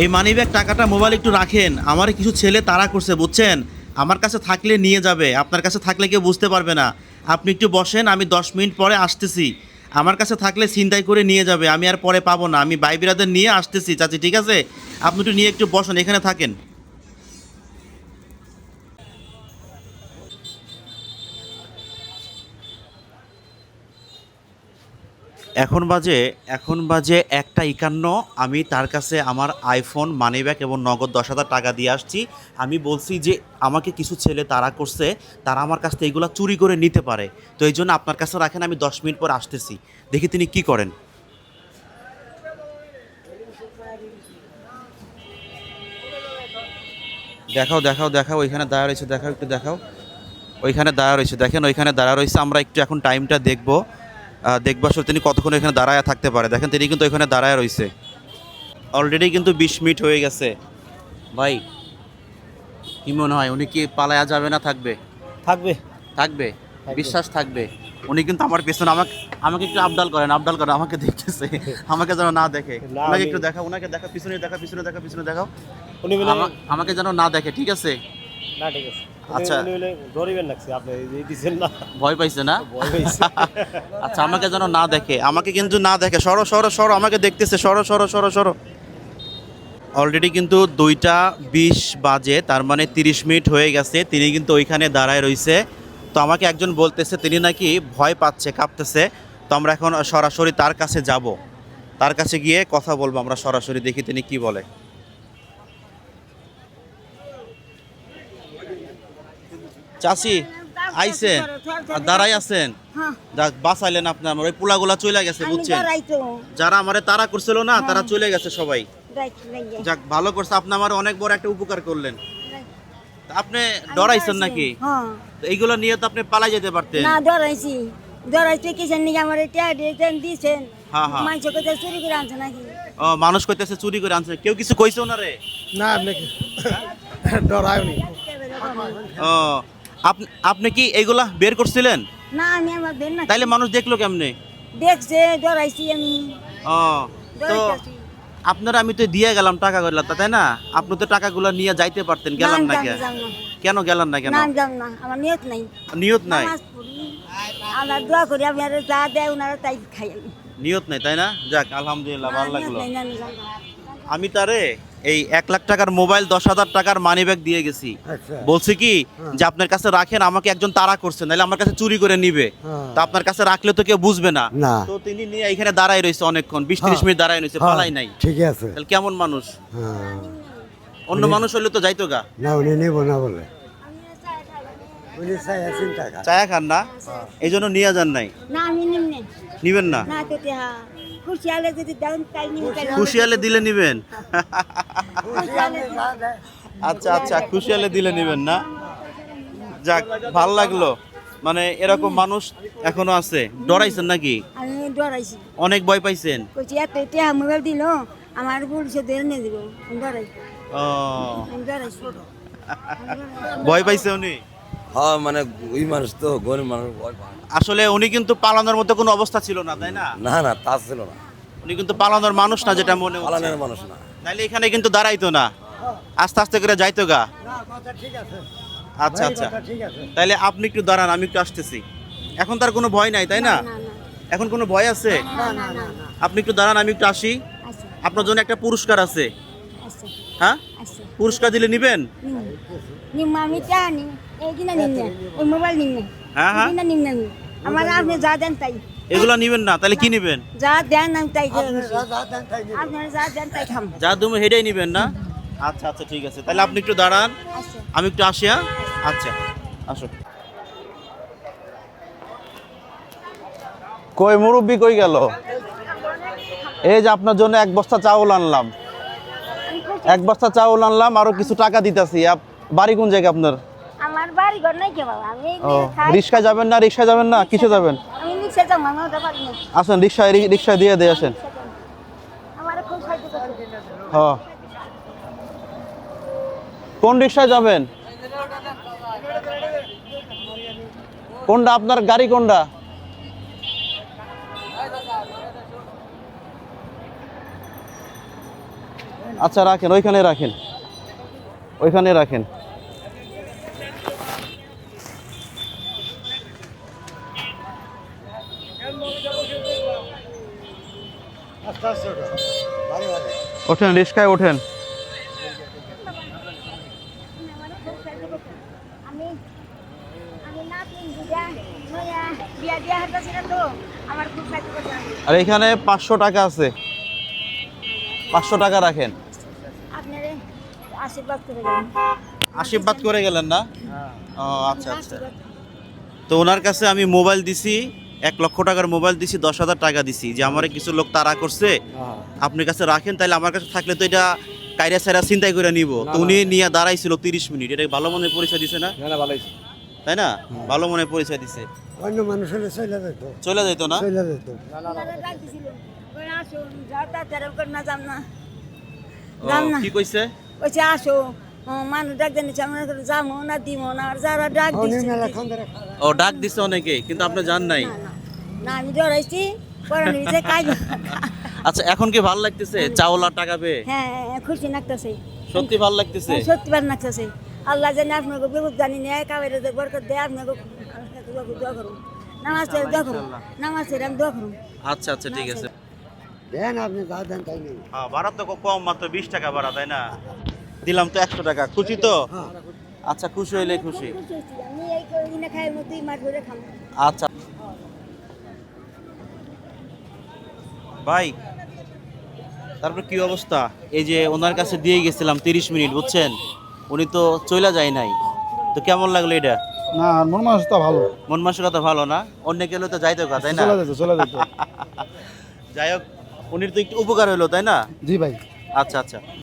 এই money bag টাকাটা mobile একটু রাখেন। আমার কিছু ছেলে তারা করছে, বুঝছেন? আমার কাছে থাকলে নিয়ে যাবে, আপনার কাছে থাকলে কেউ বুঝতে পারবে না। আপনি একটু বসেন, আমি দশ মিনিট পরে আসতেছি। আমার কাছে থাকলে চিন্তাই করে নিয়ে যাবে, আমি আর পরে পাবো না। আমি বাইবিরাদের নিয়ে আসতেছি। চাচি, ঠিক আছে? আপনি একটু নিয়ে একটু বসেন, এখানে থাকেন। এখন বাজে এখন বাজে একটা একান্ন। আমি তার কাছে আমার আইফোন মানিব্যাগ এবং নগদ দশ হাজার টাকা দিয়ে আসছি। আমি বলছি যে, আমাকে কিছু ছেলে তারা করছে, তারা আমার কাছ থেকে এগুলো চুরি করে নিতে পারে। তো এই জন্য আপনার কাছে রাখেন, আমি দশ মিনিট পর আসতেছি। দেখি তিনি কি করেন। দেখাও দেখাও দেখাও, ওইখানে দাঁড়া রয়েছে, দেখাও, একটু দেখাও। ওইখানে দাঁড়া রয়েছে, দেখেন ওইখানে দাঁড়া রয়েছে। আমরা একটু এখন টাইমটা দেখব। দেখব আসলে তিনি কতক্ষণ এখানে দাঁড়ায় থাকতে পারে। দেখেন তিনি কিন্তু এখানে দাঁড়ায় রয়েছে অলরেডি কিন্তু বিশ মিনিট হয়ে গেছে। ভাই কি মনে হয় উনি কি পালায়া যাবে না থাকবে? থাকবে। থাকবে? বিশ্বাস থাকবে। উনি কিন্তু আমার পেছনে আমাকে আমাকে একটু আবদাল করেন আবদাল করেন আমাকে দেখতেছে। আমাকে যেন না দেখে। ওনাকে একটু দেখা ওনাকে দেখা পিছনে দেখা পিছনে দেখা পিছনে দেখাও। উনি আমাকে যেন না দেখে ঠিক আছে? না ঠিক আছে। আচ্ছা। ধরিবেন লাগছে আপনি দিছেন না। ভয় পাইছে না? ভয় পাইছে। আচ্ছা আমাকে যেন না দেখে আমাকে কিন্তু না দেখে। সরো সরো সরো আমাকে দেখতেছে। সরো সরো সরো সরো। অলরেডি কিন্তু দুইটা বিশ বাজে তার মানে তিরিশ মিনিট হয়ে গেছে। তিনি কিন্তু ওইখানে দাঁড়ায় রইছে। তো আমাকে একজন বলতেছে তিনি নাকি ভয় পাচ্ছে কাঁপতেছে। তো আমরা এখন সরাসরি তার কাছে যাব। তার কাছে গিয়ে কথা বলব আমরা সরাসরি দেখি তিনি কি বলে। চাচি আইছেন আর দাঁড়াই আছেন। হ্যাঁ, যাক বাঁচাইলেন আপনি আমার ওই পোলাগুলা চলে গেছে বুঝছেন? যারা আমারে তারা করছিল না তারা চলে গেছে সবাই। যাক ভালো করছে। আপনি আমার অনেক বড় একটা উপকার করলেন। আপনি ডরাইছেন নাকি? হ্যাঁ। তো এইগুলো নিয়ে তো আপনি পালাই যেতে পারতেন। না ডরাইছি। ডরাইছি কিসের নিকে আমার এটা দিয়েছেন হ্যাঁ, হ্যাঁ। মাংস কোথায় চুরি করে আনছে নাকি? ও মানুষ কইতেছে চুরি করে আনছে। কেউ কিছু কইছে ওনারে? না আপনি ডরায়নি। ও আপনি কি এইগুলা বের করছিলেন? না আমি আমার বেন না তাইলে মানুষ দেখল কেমনে? দেখছে ডরাইছি আমি। ও তো আপনারা আমি তো দিয়ে গেলাম টাকা গেলাম তাই না? আপনি তো টাকাগুলো নিয়ে যাইতে পারতেন গেলাম না কেন কেন গেলাম না কেন? না আমি না। আমার নিয়ত নাই। নিয়ত নাই? আল্লাহ দোয়া করি আপনারা যা দেয় ওনারা তাই খাই নিয়ত নাই তাই না? যাক আলহামদুলিল্লাহ ভালো লাগল। না, আমি তারে এই এক লাখ টাকার মোবাইল দশ হাজার টাকার মানি ব্যাগ দিয়ে গেছি। আচ্ছা। বলছি কি যে আপনার কাছে রাখেন আমাকে একজন তাড়া করছে নাহলে আমার কাছে চুরি করে নিবে। তো আপনার কাছে রাখলে তো কেউ বুঝবে না। তো তিনি নিয়ে এখানে দাঁড়াই রয়েছে অনেকক্ষণ বিশ ত্রিশ মিনিট দাঁড়াই রয়েছে পালাই নাই। ঠিক আছে। তাহলে কেমন মানুষ? হ্যাঁ। অন্য মানুষ হলে তো যাইতো গা। না উনি নেব না বলে। চায়া খান না? এই জন্য নিয়ে যান নাই? নিবেন না? না তো তে হা খুশি আলে যদি দেন তাই নিমে তাই দিলে নিবেন। আচ্ছা আচ্ছা খুশি হলে দিলে নিবেন না। যাক ভালো লাগল। মানে এরকম মানুষ এখনও আছে। ডরাইছেন নাকি? আমি ডরাইছি। অনেক ভয় পাইছেন? কইছি এত টেহা মোবাইল দিল আমার পুলিশে ধরে নিয়ে দিব। আমি ডরাইছি ও। আমি ডরাইছি ভয় পাইছে উনি? হ্যাঁ মানে ওই মানুষ তো গরিব মানুষ ভয় পায়। আসলে উনি কিন্তু পালানোর মতো কোনো অবস্থা ছিল না তাই না? না না তা ছিল না। উনি কিন্তু পালানোর মানুষ না যেটা মনে হচ্ছে। পালানের মানুষ না। নাইলে এখানে কিন্তু দাঁড়াইতো না। আস্তে আস্তে করে যাইতো গা। ঠিক আছে। আচ্ছা আচ্ছা। ঠিক আছে। তাইলে আপনি একটু দাঁড়ান আমি একটু আসতেছি। এখন তার কোনো ভয় নাই তাই না? না না এখন কোনো ভয় আছে? না না না আপনি একটু দাঁড়ান আমি একটু আসি। আপনার জন্য একটা পুরস্কার আছে। আচ্ছা হ্যাঁ? পুরস্কার দিলে নিবেন? আমি এই কিনা নিম ওই মোবাইল নিম হ্যাঁ হ্যাঁ। আমার আপনি যা দেন তাই। এগুলো নিবেন না তাহলে কি নিবেন? যা দেন আমি তাই আপনারা যা দেন তাই খাম। যা তুমি হেডেই নিবেন না? আচ্ছা আচ্ছা ঠিক আছে। তাহলে আপনি একটু দাঁড়ান। আচ্ছা। আমি একটু আসি হ্যাঁ? আচ্ছা আসো। কই মুরব্বি কই গেল? এই যে আপনার জন্য এক বস্তা চাউল আনলাম। এক বস্তা চাউল আনলাম আরও কিছু টাকা দিতেছি। বাড়ি কোন জায়গা আপনার? বাড়ি ঘর নাই কে বাবা? আমি ও রিক্সায় যাবেন না রিক্সায় যাবেন না? কিসে যাবেন? আমি নিচে যাব ওটা পারি না আসেন রিক্সায় রিক্সায় দিয়ে দিয়ে আসেন। আমার খুব সাহায্য করছে হ। কোন রিক্সায় যাবেন? কোনটা আপনার গাড়ি কোনটা? আচ্ছা রাখেন ওইখানে রাখেন। ওইখানে রাখেন। খুব সাহায্য ওঠেন আর এখানে পাঁচশো টাকা আছে। পাঁচশো টাকা রাখেন। আশীর্বাদ করে গেলেন আশীর্বাদ করে গেলেন না? ও আচ্ছা আচ্ছা। তো ওনার কাছে আমি মোবাইল দিছি। এক লক্ষ টাকার মোবাইল দিছি দশ হাজার টাকা দিছি যে আমার কিছু লোক তাড়া করছে আপনার কাছে রাখেন তাহলে আমার কাছে থাকলে তো এটা কাইরা সাইরা চিন্তাই করে নিব তো উনি নিয়ে দাঁড়াইছিল তিরিশ মিনিট এটা ভালো মনে পরিচয় দিছে না তাই না ভালো মনে পরিচয় দিছে অন্য মানুষ হলে চলে যেত চলে যেত না চলে যেত কি কইছে কইছে আসো মানুষ ডাক আমরা যাব না দিব না আর যারা ডাক দিচ্ছে ও ডাক দিছে অনেকে কিন্তু আপনি জান নাই না, আমি ডরাইছি পরে নিজে কাজ আচ্ছা এখন কি ভালো লাগতেছে? চাওলা টাকা পেয়ে? হ্যাঁ হ্যাঁ, খুশি লাগতেছে। সত্যি ভালো লাগতেছে? সত্যি বার লাগতেছে। আল্লাহ জানি আপনাকে বিপদ জানি নেয় কাবের বরকত দেয় আপনাকে দোয়া করুন। নামাজ দোয়া করুন। নামাজ আমি দোয়া করুন। আচ্ছা আচ্ছা ঠিক আছে। দেন আপনি যা দেন তাই নেই হ্যাঁ ভাড়া তো কম মাত্র বিশ টাকা ভাড়া তাই না? দিলাম তো একশো টাকা। খুশি তো? আচ্ছা খুশি হইলে খুশি। আচ্ছা। ভাই তারপর কি অবস্থা? এই যে ওনার কাছে দিয়ে গেছিলাম তিরিশ মিনিট বুঝছেন? উনি তো চইলা যায় নাই। তো কেমন লাগল এটা? না মন মানসিকতা ভালো। মন মানসিকতা ভালো না? অন্য গেলে তো যাইতে কথা তাই না? চলে যেত চলে যেত। যাই হোক উনির তো একটু উপকার হলো তাই না? জি ভাই। আচ্ছা আচ্ছা।